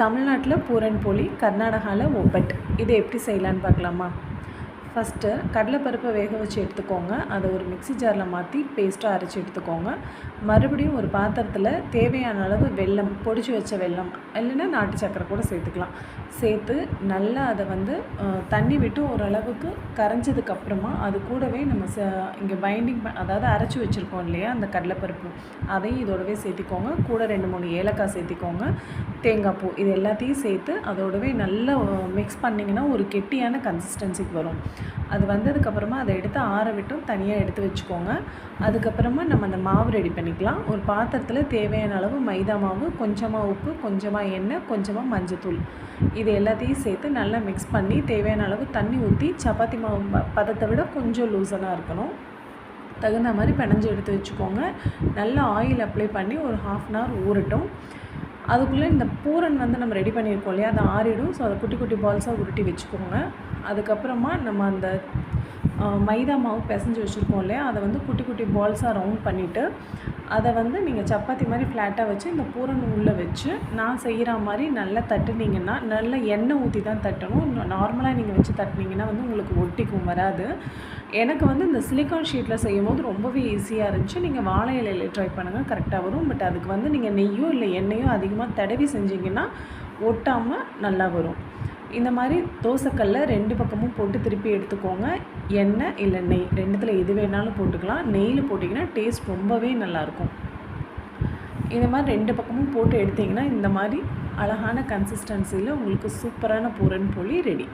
தமிழ்நாட்டில் பூரன் போலி கர்நாடகாவில் ஒப்பட். இதை எப்படி செய்யலான்னு பார்க்கலாமா? ஃபஸ்ட்டு கடலைப்பருப்பை வேக வச்சு எடுத்துக்கோங்க. அதை ஒரு மிக்ஸி ஜாரில் மாற்றி பேஸ்ட்டாக அரைச்சி எடுத்துக்கோங்க. மறுபடியும் ஒரு பாத்திரத்தில் தேவையான அளவு வெல்லம் பொடிச்சு வச்ச வெல்லம் இல்லைன்னா நாட்டு சக்கரை கூட சேர்த்துக்கலாம். சேர்த்து நல்லா அதை வந்து தண்ணி விட்டு ஓரளவுக்கு கரைஞ்சதுக்கப்புறமா அது கூடவே நம்ம ச இங்கே பைண்டிங் அதாவது அரைச்சி வச்சுருக்கோம் இல்லையா அந்த கடலைப்பருப்பு. அதையும் இதோடவே சேர்த்திக்கோங்க. கூட ரெண்டு மூணு ஏலக்காய் சேர்த்திக்கோங்க. தேங்காய் பூ இது எல்லாத்தையும் சேர்த்து அதோடவே நல்லா மிக்ஸ் பண்ணிங்கன்னா ஒரு கெட்டியான கன்சிஸ்டன்சிக்கு வரும். அது வந்ததுக்கப்புறமா அதை எடுத்து ஆற விட்டும் தனியாக எடுத்து வச்சுக்கோங்க. அதுக்கப்புறமா நம்ம அந்த மாவு ரெடி பண்ணிக்கலாம். ஒரு பாத்திரத்தில் தேவையான அளவு மைதா மாவு கொஞ்சமாக உப்பு கொஞ்சமாக எண்ணெய் கொஞ்சமாக மஞ்சத்தூள். இது எல்லாத்தையும் சேர்த்து நல்லா மிக்ஸ் பண்ணி தேவையான அளவு தண்ணி ஊற்றி சப்பாத்தி மாவு ப- பதத்தை விட கொஞ்சம் லூசனாக இருக்கணும். தகுந்த மாதிரி பிணைஞ்சு எடுத்து வச்சுக்கோங்க. நல்லா ஆயில் அப்ளை பண்ணி ஒரு ஹாஃப் அன் ஹவர் ஊறட்டும். அதுக்குள்ளே இந்த பூரன் வந்து நம்ம ரெடி பண்ணியிருக்கோம் இல்லையா? அதை ஆறிடும். ஸோ அதை குட்டி குட்டி பால்ஸாக உருட்டி வச்சுக்கோங்க. அதுக்கப்புறமா நம்ம அந்த மைதா மாவு பிசைஞ்சு வச்சுருக்கோம் இல்லையா? அதை வந்து குட்டி குட்டி பால்ஸாக ரவுண்ட் பண்ணிவிட்டு அதை வந்து நீங்கள் சப்பாத்தி மாதிரி ஃப்ளாட்டாக வச்சு இந்த பூரண் உள்ளே வச்சு நான் செய்கிற மாதிரி நல்லா தட்டுனீங்கன்னா நல்லா எண்ணெய் ஊற்றி தான் தட்டணும். நார்மலாக நீங்கள் வச்சு தட்டினீங்கன்னா வந்து உங்களுக்கு ஒட்டிக்கும் வராது. எனக்கு வந்து இந்த சிலிக்கான் ஷீட்டில் செய்யும் போது ரொம்பவே ஈஸியாக இருந்துச்சு. நீங்கள் வாழை இலையில ட்ரை பண்ணுங்கள் கரெக்டாக வரும். பட் அதுக்கு வந்து நீங்கள் நெய்யோ இல்லை எண்ணெயோ அதிகமாக தடவி செஞ்சீங்கன்னா ஒட்டாமல் நல்லா வரும். இந்த மாதிரி தோசைக்கல்ல ரெண்டு பக்கமும் போட்டு திருப்பி எடுத்துக்கோங்க. எண்ணெய் இல்லை நெய். ரெண்டுத்தில் எது வேணாலும் போட்டுக்கலாம். நெய்யில் போட்டிங்கன்னா டேஸ்ட் ரொம்பவே நல்லாயிருக்கும். இந்த மாதிரி ரெண்டு பக்கமும் போட்டு எடுத்தீங்கன்னா இந்த மாதிரி அழகான கன்சிஸ்டன்சியில் உங்களுக்கு சூப்பரான பூரன் போலி ரெடி